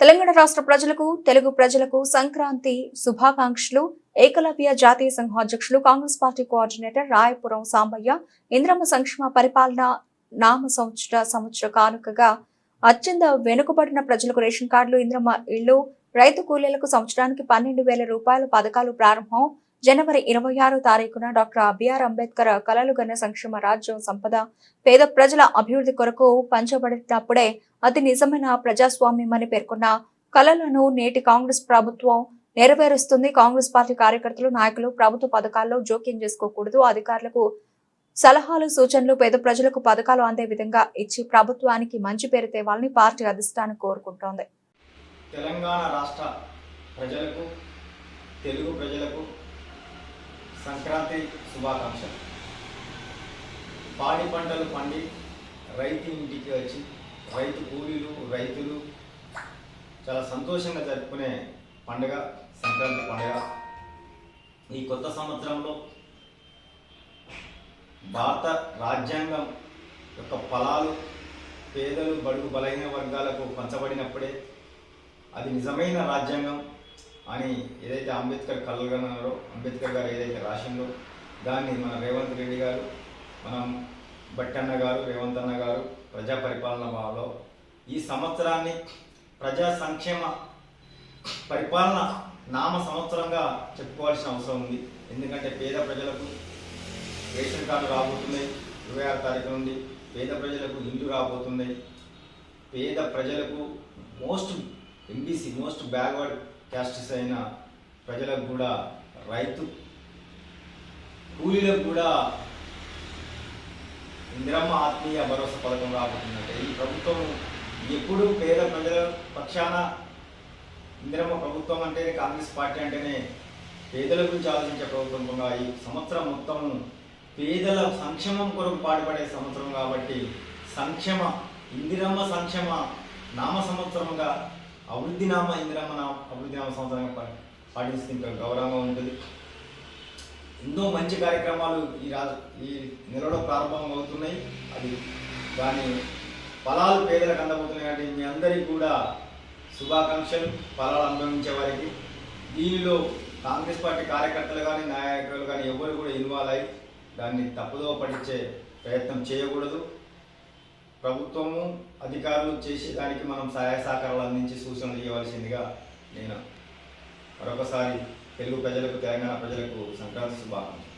తెలంగాణ రాష్ట్ర ప్రజలకు తెలుగు ప్రజలకు సంక్రాంతి శుభాకాంక్షలు. ఏకలవ్య జాతీయ సంఘం అధ్యక్షులు Congress party coordinator Rayapuram Sambaiah Indramma సంక్షేమ పరిపాలన నామ సంవత్సర సంవత్సర కానుకగా అత్యంత వెనుకబడిన ప్రజలకు రేషన్ కార్డులు ఇంద్రమ్మ ఇళ్ళు రైతు కూలీలకు సంవత్సరానికి పన్నెండు వేల రూపాయల పథకాలు ప్రారంభం. జనవరి ఇరవై ఆరో తారీఖున డాక్టర్ బిఆర్ అంబేద్కర్ కళలు గణ సంక్షేమ రాజ్యం సంపద పేద ప్రజల అభివృద్ధి కొరకు పంచబడినప్పుడే అది నిజమైన ప్రజాస్వామ్యమని పేర్కొన్న కలలను నేటి కాంగ్రెస్ ప్రభుత్వం నెరవేరుస్తుంది. కాంగ్రెస్ పార్టీ కార్యకర్తలు నాయకులు ప్రభుత్వ పథకాల్లో జోక్యం చేసుకోకూడదు. అధికారులకు సలహాలు సూచనలు పేద ప్రజలకు పథకాలు అందే విధంగా ఇచ్చి ప్రభుత్వానికి మంచి పేరు తేవాలని పార్టీ అధిష్టానం కోరుకుంటోంది. తెలంగాణ రాష్ట్ర ప్రజలకు తెలుగు ప్రజలకు సంక్రాంతి శుభాకాంక్షలు. పాడి పంటలు పండి రైతు ఇంటికి వచ్చి రైతు కూలీలు రైతులు చాలా సంతోషంగా జరుపుకునే పండుగ సంక్రాంతి పండుగ. ఈ కొత్త సంవత్సరంలో భారత రాజ్యాంగం యొక్క ఫలాలు పేదలు బడుగు బలహీన వర్గాలకు పంచబడినప్పుడే అది నిజమైన రాజ్యాంగం. అని ఏదైతే అంబేద్కర్ కలగనన్నారో అంబేద్కర్ గారు ఏదైతే రాసిందో దాన్ని మన రేవంత్ రెడ్డి గారు మనం బట్టన్న గారు రేవంత్ అన్న గారు ప్రజా పరిపాలన భావలో ఈ సంవత్సరాన్ని ప్రజా సంక్షేమ పరిపాలన నామ సంవత్సరంగా చెప్పుకోవాల్సిన అవసరం ఉంది. ఎందుకంటే పేద ప్రజలకు రేషన్ కార్డు రాబోతున్నాయి. ఇరవై ఆరు తారీఖు నుండి పేద ప్రజలకు ఇల్లు రాబోతున్నాయి. పేద ప్రజలకు most MBC most backward castes అయిన ప్రజలకు కూడా రైతు కూలీలకు కూడా ఇందిరమ్మ ఆత్మీయ భరోసా పథకం రాబోతుందంటే ఈ ప్రభుత్వం ఎప్పుడు పేద ప్రజల పక్షాన ఇందిరమ్మ ప్రభుత్వం అంటేనే కాంగ్రెస్ పార్టీ అంటేనే పేదల గురించి ఆలోచించే ప్రభుత్వంగా ఈ సంవత్సరం మొత్తం పేదల సంక్షేమం కొరకు పాటుపడే సంవత్సరం కాబట్టి సంక్షేమ ఇందిరమ్మ సంక్షేమ నామ సంవత్సరంగా అభివృద్ధి నామ ఇందిరమ్మ నామ అభివృద్ధి నామ సంవత్సరంగా పా- పాటిస్తే ఇంకా గౌరవంగా ఉంటుంది. ఎన్నో మంచి కార్యక్రమాలు ఈ రా ఈ నెలలో ప్రారంభం అవుతున్నాయి. అది దాని ఫలాలు పేదలకు అందబోతున్నాయి కాబట్టి మీ అందరికీ కూడా శుభాకాంక్షలు. ఫలాలు అనుభవించే వారికి. దీనిలో కాంగ్రెస్ పార్టీ కార్యకర్తలు కానీ నాయకులు కానీ ఎవరు కూడా ఇన్వాల్వ్ అయ్యి దాన్ని తప్పుదో పట్టించే ప్రయత్నం చేయకూడదు. ప్రభుత్వము అధికారులు చేసేదానికి మనం సహాయ సహకారాలు అందించి సూచనలు ఇవ్వవలసిందిగా నేను మరొకసారి తెలుగు ప్రజలకు తెలంగాణ ప్రజలకు సంక్రాంతి శుభాకాంక్షలు.